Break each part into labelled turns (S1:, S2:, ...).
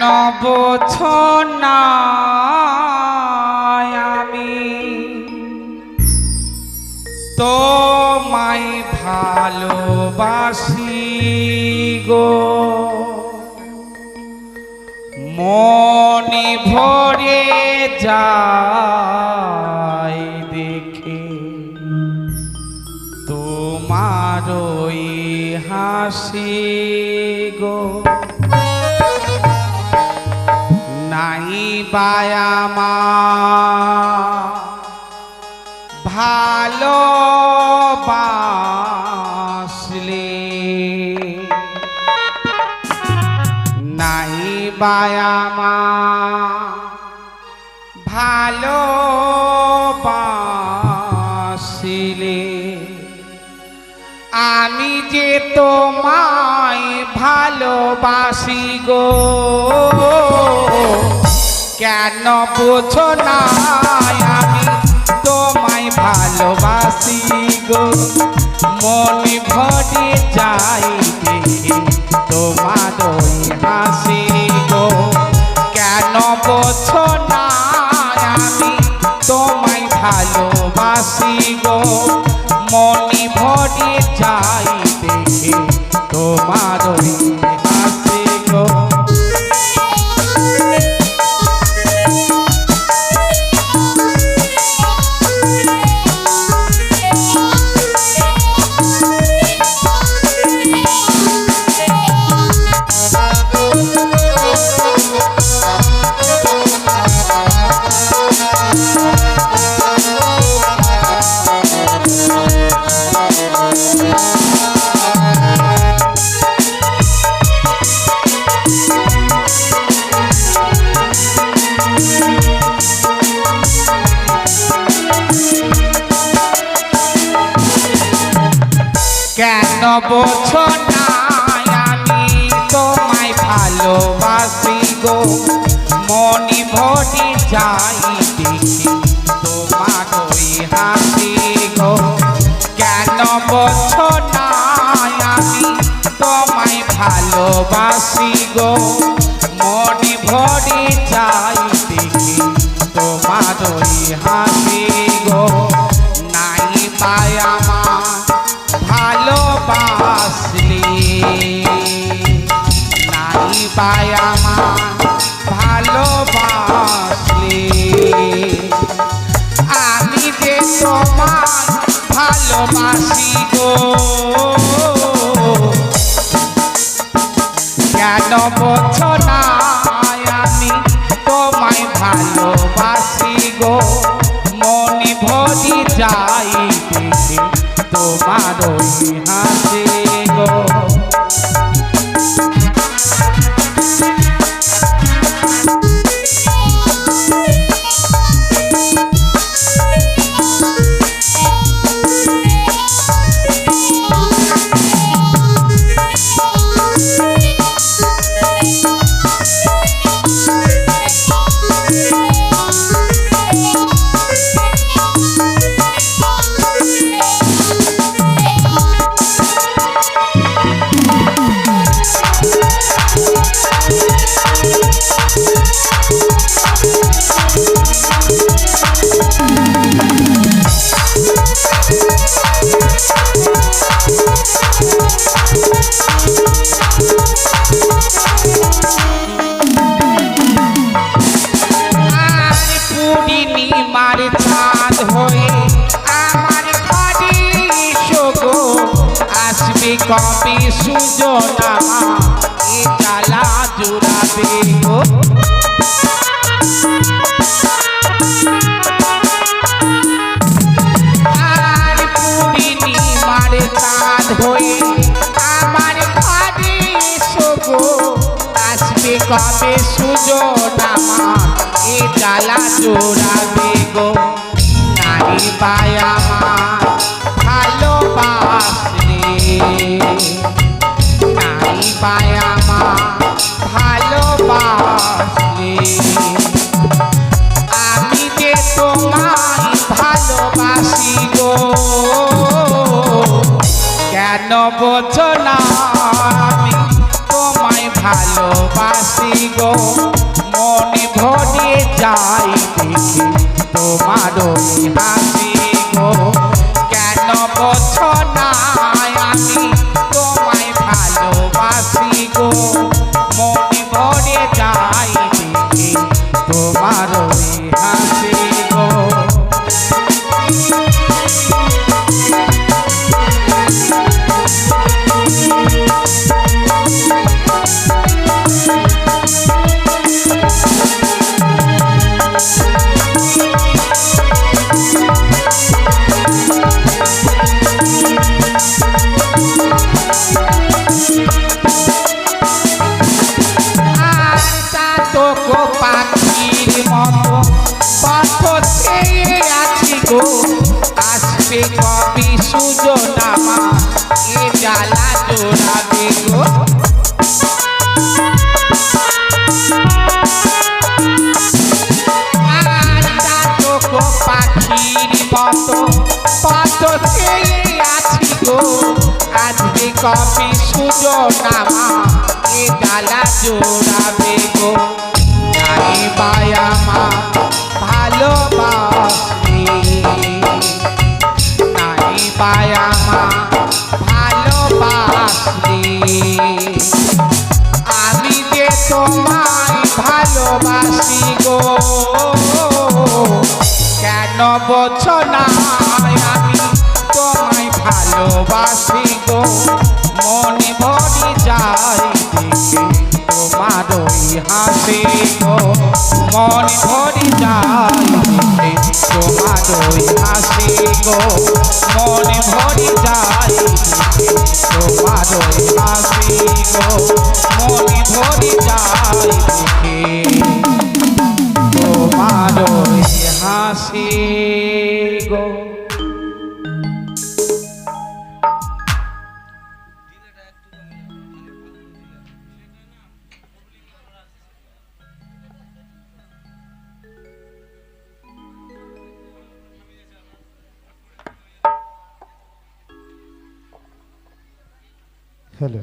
S1: কেন বোঝো না আমি তোমায় ভালোবাসি গো। মনে ভরে যায় দেখে তোমার হাসি। নাই বায়ামা ভালো বাসলে। নাই বায়ামা। ভালো বাসলে। আমি যে তোমায় ভালোবাসি গো। কেন বোঝো না আমি? তোমায় ভালোবাসি গো। মনে ভরে যাই তোমার হাসি গো। কেন বোঝো না আমি? তোমায় ভালোবাসি গো। বোঝো না আমি তোমায় ভালোবাসি গো মনি ভরি যাই দেখি তোমার ওই হাসি গো কেন বোঝো না আমি তোমায় ভালোবাসি গো মনি ভরি হাসি গো, নাই পায় আমার পায় আমার ভালোবাসলে। আমি যে তোমার ভালোবাসি গো। কবে সুজনা, এ জ্বালা জুড়াবে। গো আর পূর্ণিমার হয়ে আমার ঘরে সুজনা এ জ্বালা জোড়াবে গো। নাই পায় আমার কেন বোঝো না আমি? তোমায় ভালোবাসি গো। মনে ভরে যাই দেখি তোমার হাসি আসবে কবি সুজনামা এ জ্বালা জোড়াবে গো পাখির মতো পথ ছেয়ে আছি গো আসবে কবি সুজনামা এ জ্বালা জোড়াবে গো বায়ামা ভালোবাসি কেন আমি, তোমায় ভালোবাসি গো। মনে ভরি যায় দেখে তোমার ওই হাসি গো। মনে ভরি যায় দেখে তোমার ওই হাসি গো। মনে ভরি যায় গো
S2: হ্যালো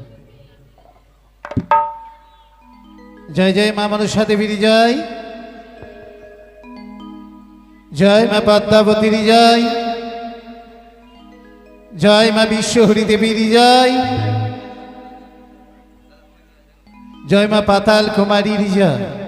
S2: জয় জয় মা মনসা দেবীর জয় জয় মা পদ্মাবতীর জয়। জয় মা বিশ্বহরি দেবীর জয়। জয় মা পাতাল কুমারীর জয়।